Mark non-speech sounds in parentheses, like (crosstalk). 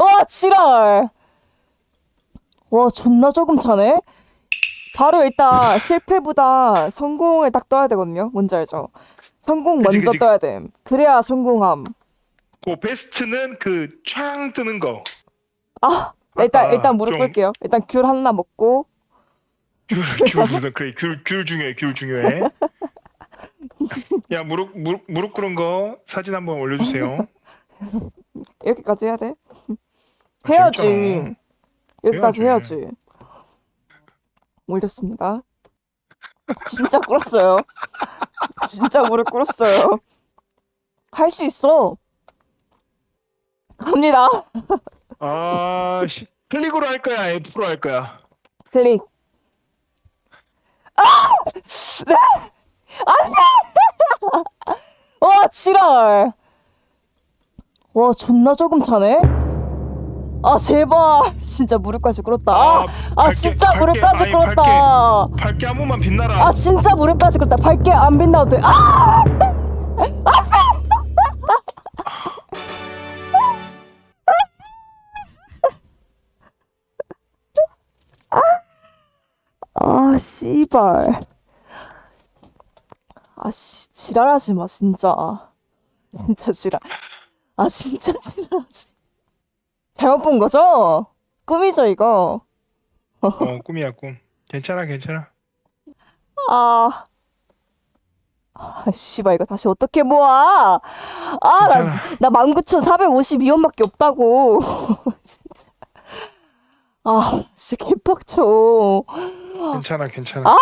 와, 지랄. 와, 존나 조금 차네? 바로 일단 실패보다 성공을 딱 떠야 되거든요. 뭔지 알죠? 성공 그치, 먼저 그치. 떠야 됨. 그래야 성공함. 그 베스트는 그촥 뜨는 거. 아, 일단, 아, 일단 무릎 좀- 꿇게요. 일단 귤 하나 먹고. 귤, 귤 무슨 그래 귤, 귤 중요해 귤 중요해. 야 무릎 무릎 무릎 꿇은 거 사진 한번 올려주세요. (laughs) 이렇게까지 해야 돼? 아, 해야지. 재밌잖아. 여기까지 해야지. 해야지. 올렸습니다. 진짜 꿇었어요. 진짜 무릎 꿇었어요. 할 수 있어. 갑니다. 아 씨, 클릭으로 할 거야 F로 할 거야. 클릭. 아! 네! 안 돼! 와, 지랄. 와, 존나 조금 차네? 아, 제발. (laughs) 진짜 무릎까지 꿇었다. 아, 아 밝게, 진짜 밝게, 무릎까지 아니, 꿇었다. 밝게 한 번만 빛나라. 아 진짜 무릎까지 꿇었다 밝게 안 빛나도 돼 아! 아 씨발 아씨 지랄하지 마 진짜 진짜 지랄 아 진짜 지랄하지 잘못 본 거죠? 꿈이죠 이거 어 꿈이야 꿈. 괜찮아 괜찮아. 아. 아, 씨발, 이거 다시 어떻게 모아? 아, 나, 괜찮아. 나 19,452원밖에 없다고. (laughs) 진짜. 아, 진짜 개빡쳐. 괜찮아 괜찮아.